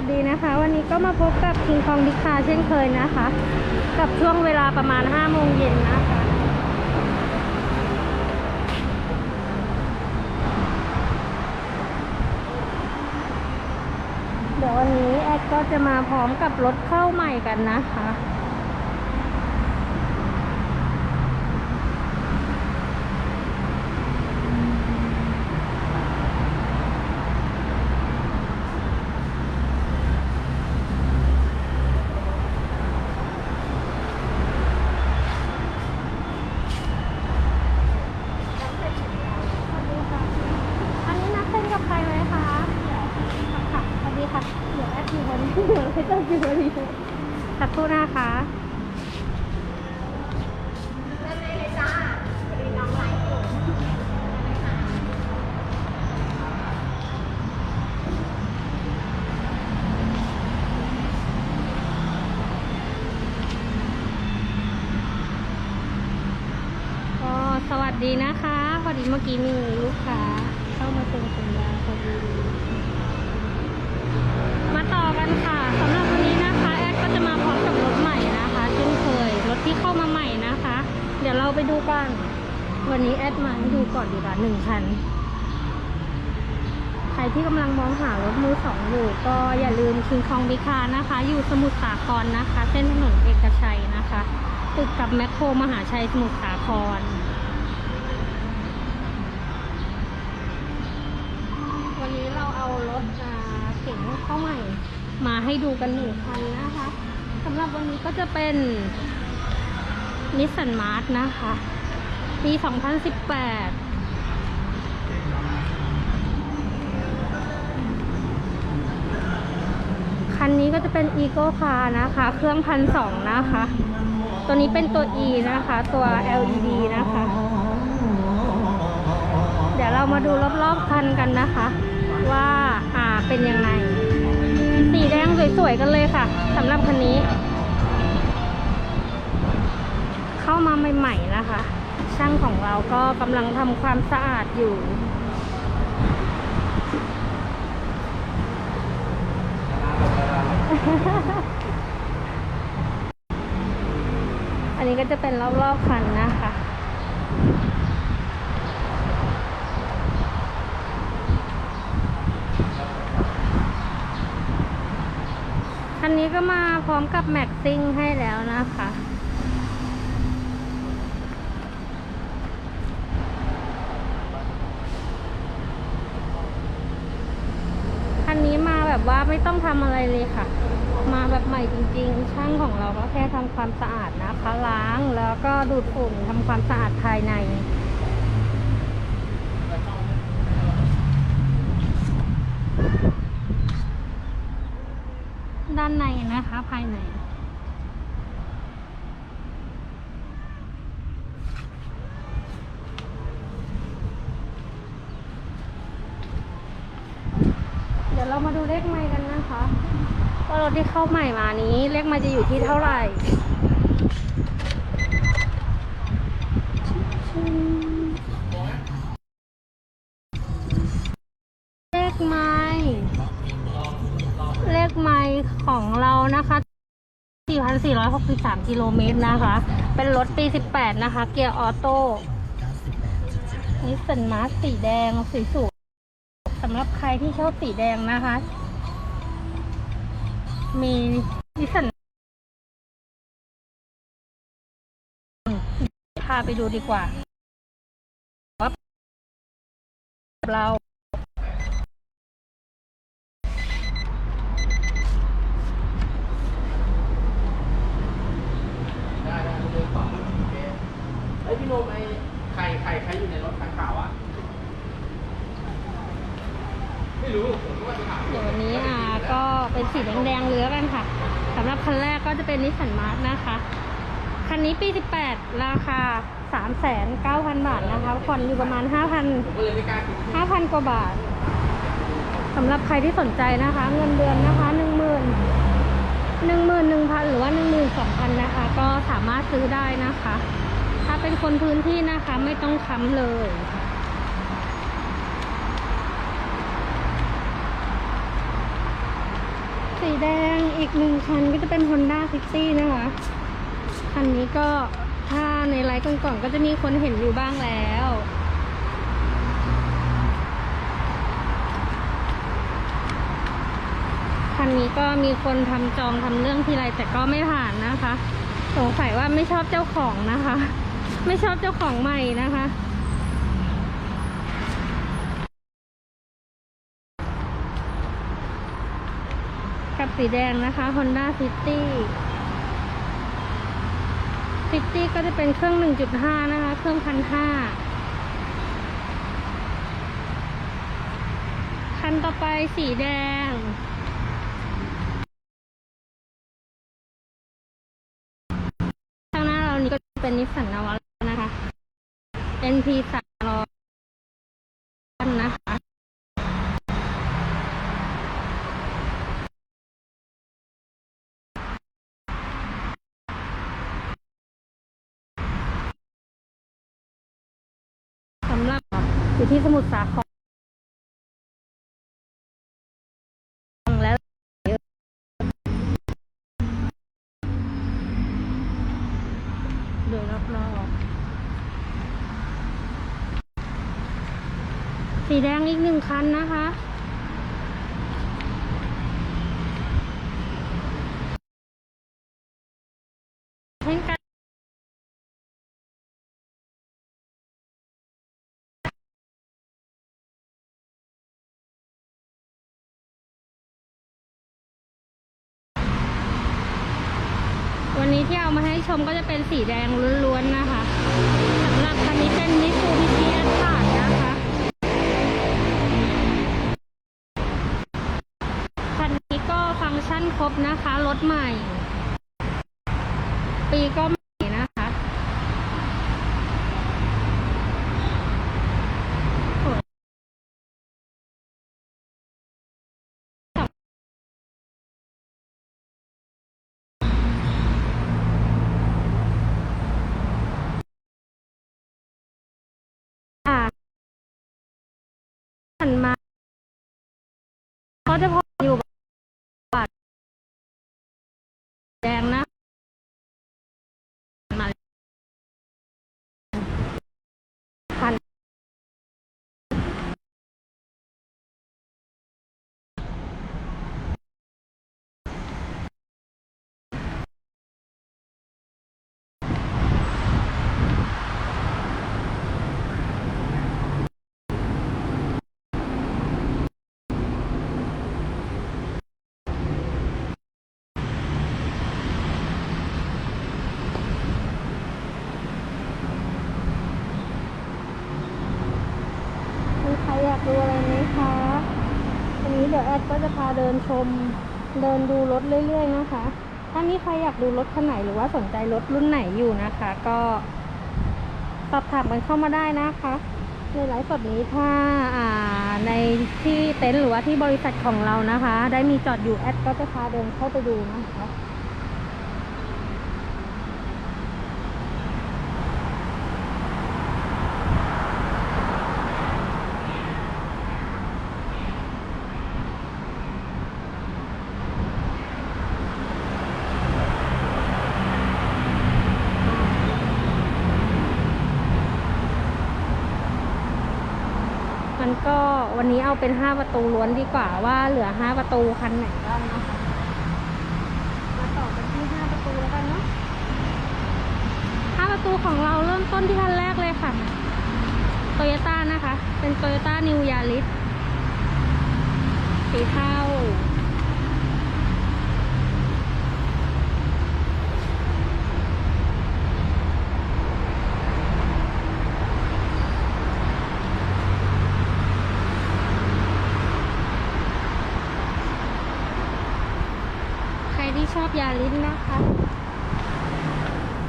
วัสดีนะคะ วันนี้ก็มาพบกับคิงคองดิคาเช่นเคยนะคะ กับช่วงเวลาประมาณ5โมงเย็นนะคะ เดี๋ยววันนี้แอดก็จะมาพร้อมกับรถเข้าใหม่กันนะคะ สวัสดีค่ะ อันนี้นัดเต้นกับใครไหมคะค่ะสวัสดีค่ะ เดี๋ยวแอดอยู่วันนี้เดี๋ยวให้เต้นอยู่วันนี้สักครู่นะคะ ก็สวัสดีนะคะ พอดีเมื่อกี้มีลูกค้าเข้ามาเซ็นสัญญาพอดีมาต่อกันค่ะสำหรับวันนี้นะคะแอดก็จะมาพร้อมกับรถใหม่นะคะเช่นเคยรถที่เข้ามาใหม่นะคะ เดี๋ยวเราไปดูกัน วันนี้แอดมาให้ดูก่อนดีกว่าหนึ่งคันใครที่กำลังมองหารถมือสองอยู่ก็อย่าลืมคิงคองบิคานะคะ อยู่สมุทรสาครนะคะ เส้นถนนเอกชัยนะคะ ติดกับแมคโครมหาชัยสมุทรสาคร วันนี้เราเอารถอ่าเก๋งเข้า ใหม่มาให้ดูกันหนึ่งคันนะคะสำหรับวันนี้ก็จะเป็นนิสสันมาร์ทนะคะปี 2018คันนี้ก็จะเป็น e c o Car นะคะ เครื่องพันสองนะคะ ตัวนี้เป็นตัว E นะคะ ตัว LED นะคะ เดี๋ยวเรามาดูรอบๆคันกันนะคะ ว่าอ่าเป็นยังไง สีแดงสวยๆกันเลยค่ะสำหรับคันนี้ เข้ามาใหม่ๆนะคะ ช่างของเราก็กำลังทำความสะอาดอยู่อันนี้ก็จะเป็นรอบๆคันนะคะ นนี้ก็มาพร้อมกับแม็กซิ่งให้แล้วนะคะ คันนี้มาแบบว่าไม่ต้องทำอะไรเลยค่ะ มาแบบใหม่จริงๆ ช่างของเราก็แค่ทำความสะอาดนะคะ ล้างแล้วก็ดูดฝุ่นทำความสะอาดภายใน ด้านในะภายใน เดี๋ยวเรามาดูเลขไม้กันนะคะว่ารถที่เข้าใหม่มานี้เลขไม้จะอยู่ที่เท่าไหร่ 4,463กิโลเมตรนะคะ เป็นรถปี 18 นะคะ เกียร์ออโต้นิสสันมาร์สีแดงสีสวยสำหรับใครที่ชอบสีแดงนะคะ มีนิสสันพาไปดูดีกว่าว่าเรา ได้ได้เดินต่อโอเคเฮ้ยพี่ โนมไอ้ใครใครใครอยู่ในรถคันขาวอะ ไม่รู้ผมก็ว่าจะถามเดี๋ยววันนี้อ่าก็เป็นสีแดงๆเรือกันค่ะสำหรับคันแรกก็จะเป็นนิสสันมาร์นะคะ คันนี้ปี 18 ราคา 3,900 บาทนะคะผ่อนอยู่ประมาณ5,000ผมก็เลยไม่กล้าคิด5,000 กว่าบาทสำหรับใครที่สนใจนะคะ เงินเดือนนะคะ 1 0 0 0 0 11,000 หรือว่า 12,000 นะคะ ก็สามารถซื้อได้นะคะถ้า เป็นคนพื้นที่นะคะ ไม่ต้องค้ำเลย สีแดงอีกหนึ่งคันก็จะเป็น Honda City นะคะ คันนี้ก็ถ้าในไลฟ์ก่อนๆก็จะมีคนเห็นอยู่บ้างแล้วคันนี้ก็มีคนทำจองทำเรื่องทีไรแต่ก็ไม่ผ่านนะคะ สงสัยว่าไม่ชอบเจ้าของนะคะ ไม่ชอบเจ้าของใหม่นะคะ กับสีแดงนะคะ Honda City City ก็จะเป็นเครื่อง 1.5 นะคะ เครื่องพันห้าคันต่อไปสีแดงข้างหน้าเรานี่ก็จะเป็นนิสสันนาวา ร่สามร้อยนะคะ สำหรับอยู่ที่สมุทรสาครและโดยรอบๆ สีแดงอีกหนึ่งคันนะคะ เช่นกันวันนี้ที่เอามาให้ชมก็จะเป็นสีแดงล้วนๆนะคะสำหรับคันนี้เป็นมิซูบิชิแอตทาร์นะคะ ถใหม่ ปีก็ใหม่นะคะสวยค่ะหันมาเขาจะพออยู่บัตรแดงนะมาคัน มีใครอยากดูอะไรไหมคะวันนี้เดี๋ยวแอดก็จะพา เดินชมเดินดูรถเรื่อย ๆ นะคะ ถ้ามีใครอยากดูรถคันไหนหรือว่าสนใจรถรุ่นไหนอยู่นะคะ ก็สอบถามกันเข้ามาได้นะคะในไลฟ์สดนี้ถ้าอ่าในที่เต็นท์หรือว่าที่บริษัทของเรานะคะ ได้มีจอดอยู่แอดก็จะพาเดินเข้าไปดูนะคะ มันก็ วันนี้เอาเป็นห้าประตูล้วนดีกว่าว่าเหลือห้าประตูคันไหนบ้างนาะมาต่อกันที่ห้าประตูแล้วกันเนาะห้าประตูของเราเริ่มต้นที่คันแรกเลยค่ะโตโยต้านะคะ เป็นโตโยต้านิวยาริสสีเทาใครที่ชอบ ยาริสนะคะ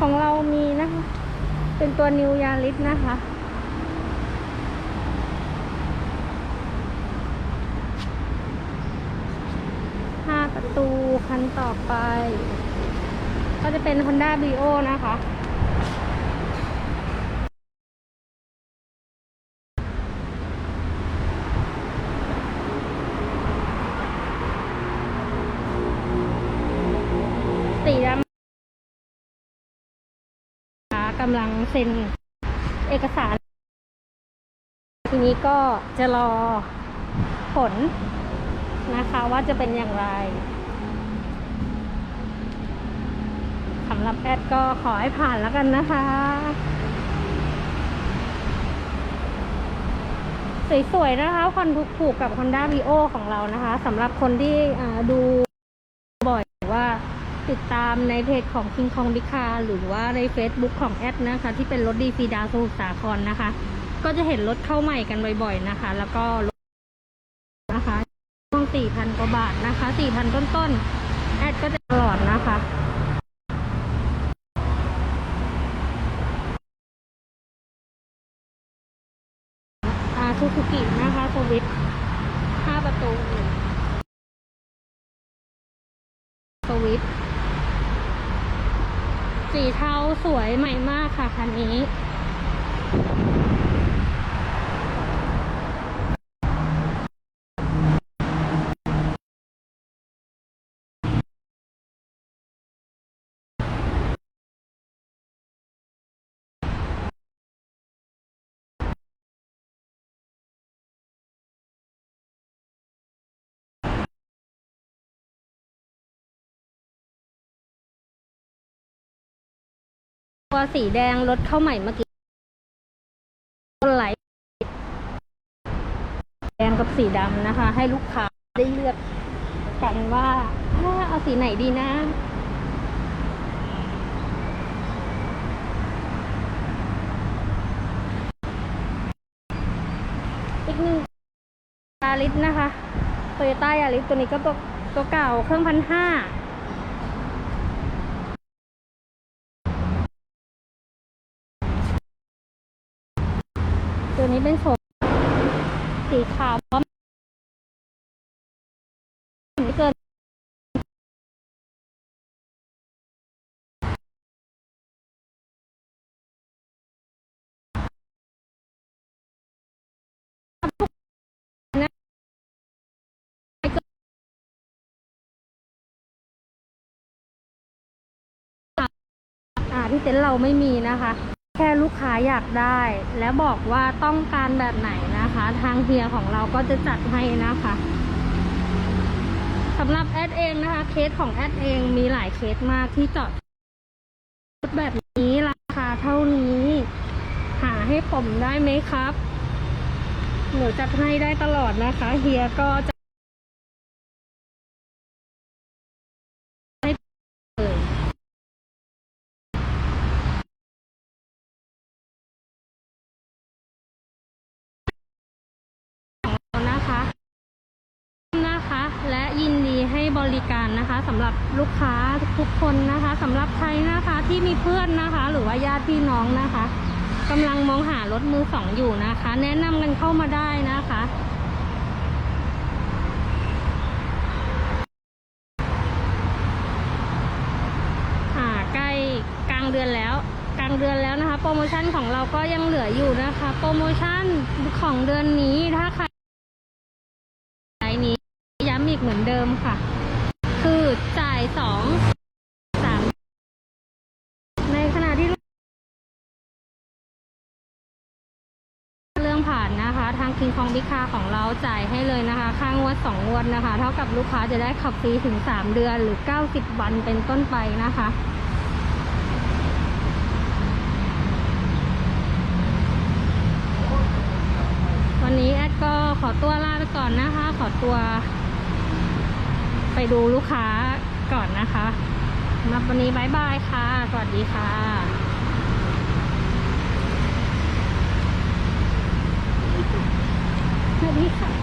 ของเรามีนะคะ เป็นตัวนิวยาริสนะคะ ห้าประตูคันต่อไป ก็จะเป็น Honda b r i o นะคะ กำลังเซ็นเอกสาร ทีนี้ก็จะรอผลนะคะว่าจะเป็นอย่างไรสำหรับแอดก็ขอให้ผ่านแล้วกันนะคะ สวยๆนะคะคอนถูกๆกับ Honda v i o ของเรานะคะสำหรับคนที่ดูบ่อยว่า ติดตามในเพจของ King Kong b i c a หรือว่าใน Facebook ของแอดนะคะ ที่เป็นรถดีฟีดาสมุทรสาครนะคะ ก็จะเห็นรถเข้าใหม่กันบ่อยๆนะคะ แล้วก็รถนะคะช่วง4,000กว่าบาทนะคะ4,000ต้นๆแอดก็จะตลอดนะคะอาซูซูกินะคะสวิตห้าประตูสวิต สีเทาสวยใหม่มากค่ะคันนี้ สีแดงรถเข้าใหม่เมื่อกี้ต้นไหลแดงกับสีดำนะคะ ให้ลูกค้าได้เลือกกันว่าถ้าเอาสีไหนดีนะอีกหนึ่งยาริสนะคะโตโยต้ายาริสตัวนี้ก็ตัวตัวเก่าเครื่องพันห้า นี้เป็นโฉมสีขาวพร้อมไม่เกินอ่าที่เต็นท์เราไม่มีนะคะ แค่ลูกค้าอยากได้ และบอกว่าต้องการแบบไหนนะคะ ทางเฮียของเราก็จะจัดให้นะคะสำหรับแอดเองนะคะ เคสของแอดเองมีหลายเคสมากที่จอดรถแบบนี้ราคาเท่านี้ หาให้ผมได้ไหมครับหนูจัดให้ได้ตลอดนะคะ เฮียก็จะ ริการนะคะสำหรับลูกค้าทุกคนนะคะสำหรับใครนะคะที่มีเพื่อนนะคะ หรือว่าญาติพี่น้องนะคะกำลังมองหารถมือสองอยู่นะคะ แนะนำกันเข้ามาได้นะคะอ่าใกล้กลางเดือนแล้วกลางเดือนแล้วนะคะ โปรโมชั่นของเราก็ยังเหลืออยู่นะคะ โปรโมชั่นของเดือนนี้ถ้าใครนี้ย้ำอีกเหมือนเดิมค่ะ คิงคองบิคาของเราจ่ายให้เลยนะคะค่างวดสองวดนะคะ เท่ากับลูกค้าจะได้ขับฟรีถึงสามเดือนหรือเก้าสิบวันเป็นต้นไปนะคะวันนี้แอดก็ขอตัวลาไปก่อนนะคะ ขอตัว ไปดูลูกค้าก่อนนะคะสำหรับวันนี้บายบายค่ะ สวัสดีค่ะ สวัส ดีค่ะ